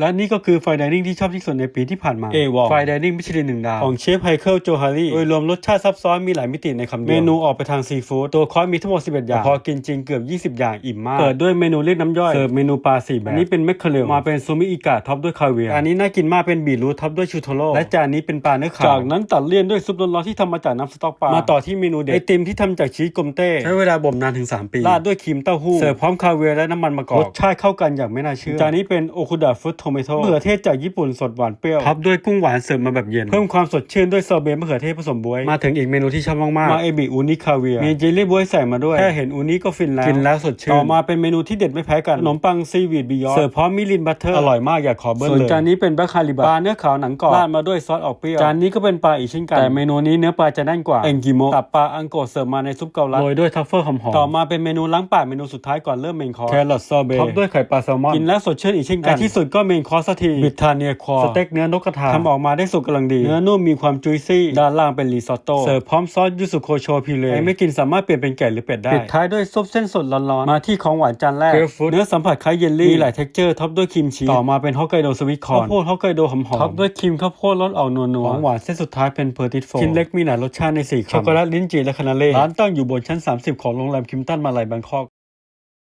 และนี่ก็คือไฟดิเนิ่งที่ชอบที่สุดในปีที่ผ่านมาเอวอไฟดิเนิ่งมิชลินหนึ่งดาว ของเชฟไฮเคิลโจฮารีโดยรวมรสชาติซับซ้อนมีหลายมิติในคำเดียว เมนูออกไปทางซีฟู้ดตัวคอร์สมีทั้งหมด 11 อย่างแต่พอกินจริงเกือบ 20 อย่างอิ่มมากเปิดด้วยเมนูเรียกน้ำย่อยเสิร์ฟเมนูปลาสี่แบบอันนี้เป็นแมคเคเรลมาเป็นซูมิอิกะท็อปด้วยคาเวียร์อันนี้น่ากินมากเป็นบีรูทท็อปด้วยชูโทโร่และจานนี้เป็นปลาเนื้อขาวจากนั้นตัดเลี่ยนด้วยซุปร้อนๆที่ทำมาจากน้ำสต๊อกปลามาต่อที่เมนูเด็ดไอติมที่ทำจากชีสกลมเต้ใช้เวลาบ่มนานถึง 3 ปีราดด้วยครีมเต้าหู้เสิร์ฟพร้อมคาเวียร์และน้ำมันมะกอกรสชาติเข้ากันอย่างไม่น่าเชื่อจานนี้เป็นโอคุดะฟรุตโทเมโต้มะเขือเทศจากญี่ปุ่นสดหวานเปรี้ยวท็อปด้วยกุ้งหวานเสิร์ฟมาแบบเย็น เพิ่มความสดชื่นด้วยซอเบต์มะเขือเทศผสมบวย มาถึงอีกเมนูที่ชอบมากๆ มาเอบิอูนิคาเวียร์มีเจลลี่บวยใส่มาด้วย แค่เห็นอูนิก็ฟินแล้วกินแล้วสดชื่น ต่อมาเป็นเมนูที่เด็ดไม่แพ้กัน ขนมปังซีวีดบิยอนเสิร์ฟพร้อมมิลินบัตเตอร์ อร่อยมากอยากขอเบิ้ลเลย ส่วนจานนี้เป็นแบคคาริบะปลาเนื้อขาวหนังกรอบราดมาด้วยซอสออกเปรี้ยว จานนี้ก็เป็นปลาอีกเช่นกัน แต่เมนูนี้เนื้อปลาจะแน่นกว่า เอ็นกิโมตับปลาอังโกะเสิร์ฟมาในซุปเกาลัดโรยด้วยทัฟเฟิลหอมๆ ต่อมาเป็นเมนูล้างปากเมนูสุดท้ายก่อนเริ่มเมนคอร์สแครอทซอเบต์ท็อปด้วยไข่ปลาแซลมอนกินแล้วสดชื่นอีกเช่นกันที่สุดก็เมนคอร์สสักทีบิทาเนียควอสเต็กเนื้อนกกระทาทำออกมาได้สุกกำลังดี เนื้อนุ่มมีความจุยซี่ ด้านล่างเป็นรีซอตโต้เสิร์ฟพร้อมซอสยูสุโคโชพิเรใครไม่กินสามารถเปลี่ยนเป็นไก่หรือเป็ดได้ ปิดท้ายด้วยซุปเส้นสดร้อนๆ มาที่ของหวานจานแรกเนื้อสัมผัสคล้ายเยลลี่ มีหลายเท็กเจอร์ท็อปด้วยครีมชีสต่อมาเป็นฮอกไกโดสวิตคอร์นข้าวโพดฮอกไกโดหอมๆท็อปด้วยครีมข้าวโพดรสออกนัวๆของหวานเส้นสุดท้ายเป็นเพอร์ติสโฟชิ้นเล็กมีหลายรสชาติในสี่คำช็อกโกแลตลิ้นจี่และคานาเล่ร้านตั้งอยู่บนชั้น 30 ของโรงแรมคิมตันมาลายแบงคอก